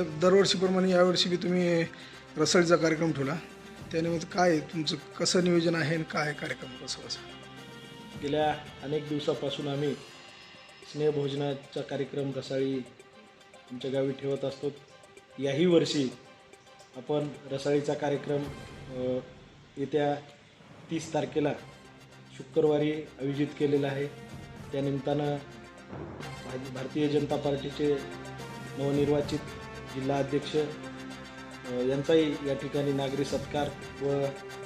तर दरवर्षीप्रमाणे यावर्षी बी तुम्ही रसाळीचा कार्यक्रम ठेवला. त्यानिमित्त काय तुमचं कसं नियोजन आहे आणि काय कार्यक्रम कसं कसं गेल्या अनेक दिवसापासून आम्ही स्नेहभोजनाचा कार्यक्रम रसाळी आमच्या गावी ठेवत असतो. याही वर्षी आपण रसाळीचा कार्यक्रम येत्या तीस तारखेला शुक्रवारी आयोजित केलेला आहे. त्यानिमित्तानं भा- भारतीय जनता पार्टीचे नवनिर्वाचित जिल्हा अध्यक्ष यांचाही या ठिकाणी नागरी सत्कार व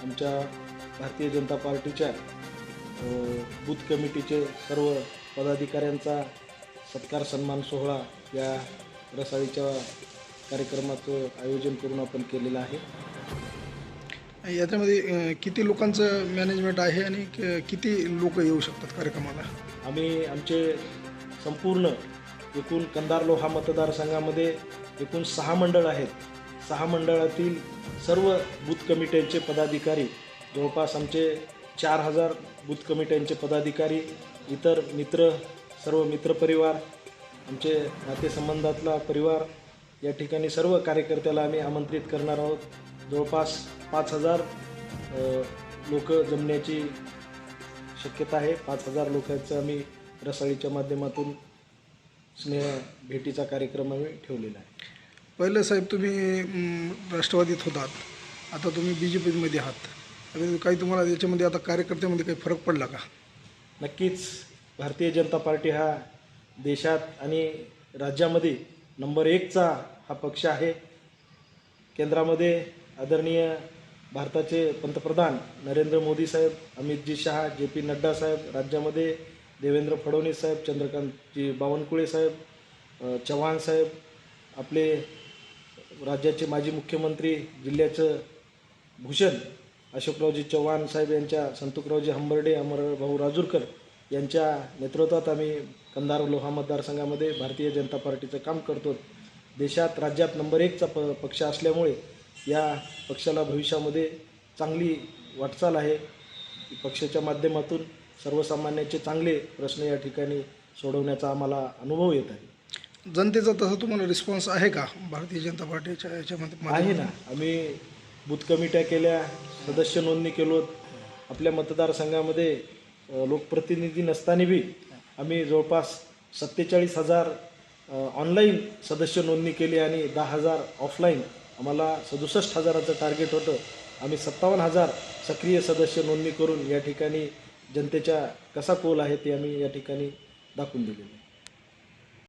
आमच्या भारतीय जनता पार्टीच्या बूथ कमिटीचे सर्व पदाधिकाऱ्यांचा सत्कार सन्मान सोहळा या रसाळीच्या कार्यक्रमाचं आयोजन करून आपण केलेलं आहे. याच्यामध्ये अं, किती लोकांचं मॅनेजमेंट आहे आणि क- किती लोक येऊ शकतात कार्यक्रमाला? आम्ही आमचे संपूर्ण एकूण कंधार लोहा मतदारसंघामध्ये एकूण सहा मंडळ आहेत. सहा मंडळातील सर्व बूथ कमिट्यांचे पदाधिकारी जवळपास आमचे चार हजार बूथ कमिट्यांचे पदाधिकारी इतर मित्र सर्व मित्रपरिवार आमचे नातेसंबंधातला परिवार या ठिकाणी सर्व कार्यकर्त्याला आम्ही आमंत्रित करणार आहोत. जवळपास पाच हजार लोक जमण्याची शक्यता आहे. पाच हजार लोकांचं आम्ही रसाळीच्या माध्यमातून स्नेह भेटीचा कार्यक्रम आम्ही ठेवलेला आहे. पहिलं साहेब तुम्ही राष्ट्रवादीत होतात. आता तुम्ही बी जे पीमध्ये आहात. आता काही तुम्हाला याच्यामध्ये आता कार्यकर्त्यामध्ये काही फरक पडला का? नक्कीच. भारतीय जनता पार्टी हा देशात आणि राज्यामध्ये नंबर एकचा हा पक्ष आहे. केंद्रामध्ये आदरणीय भारताचे पंतप्रधान नरेंद्र मोदी साहेब अमितजी शहा जे पी नड्डा साहेब राज्यामध्ये देवेंद्र फडणवीस साहेब चंद्रकांतजी बावनकुळे साहेब चव्हाण साहेब आपले राज्याचे माजी मुख्यमंत्री जिल्ह्याचं भूषण अशोकरावजी चव्हाण साहेब यांच्या संतुकरावजी हंबर्डे अमरभाऊ राजूरकर यांच्या नेतृत्वात आम्ही कंधार लोहा मतदारसंघामध्ये भारतीय जनता पार्टीचं काम करतो. देशात राज्यात नंबर एकचा प पक्ष असल्यामुळे या पक्षाला भविष्यामध्ये चांगली वाटचाल आहे. पक्षाच्या माध्यमातून सर्वसामान्यांचे चांगले प्रश्न या ठिकाणी सोडवण्याचा आम्हाला अनुभव येत आहे. जनतेचा तसा तुम्हाला रिस्पॉन्स आहे का? भारतीय जनता पार्टीच्या याच्यामध्ये आहे ना. आम्ही बूथ कमिट्या केल्या सदस्य नोंदणी केलो आपल्या मतदारसंघामध्ये लोकप्रतिनिधी नसताना बी आम्ही जवळपास सत्तेचाळीस हजार ऑनलाईन सदस्य नोंदणी केली आणि दहा हजार ऑफलाईन आम्हाला सदुसष्ट हजाराचं टार्गेट होतं. आम्ही सत्तावन्न हजार सक्रिय सदस्य नोंदणी करून या ठिकाणी जनतेच्या कसा कोल आहे ते आम्ही या ठिकाणी दाखवून दिलेलं आहे.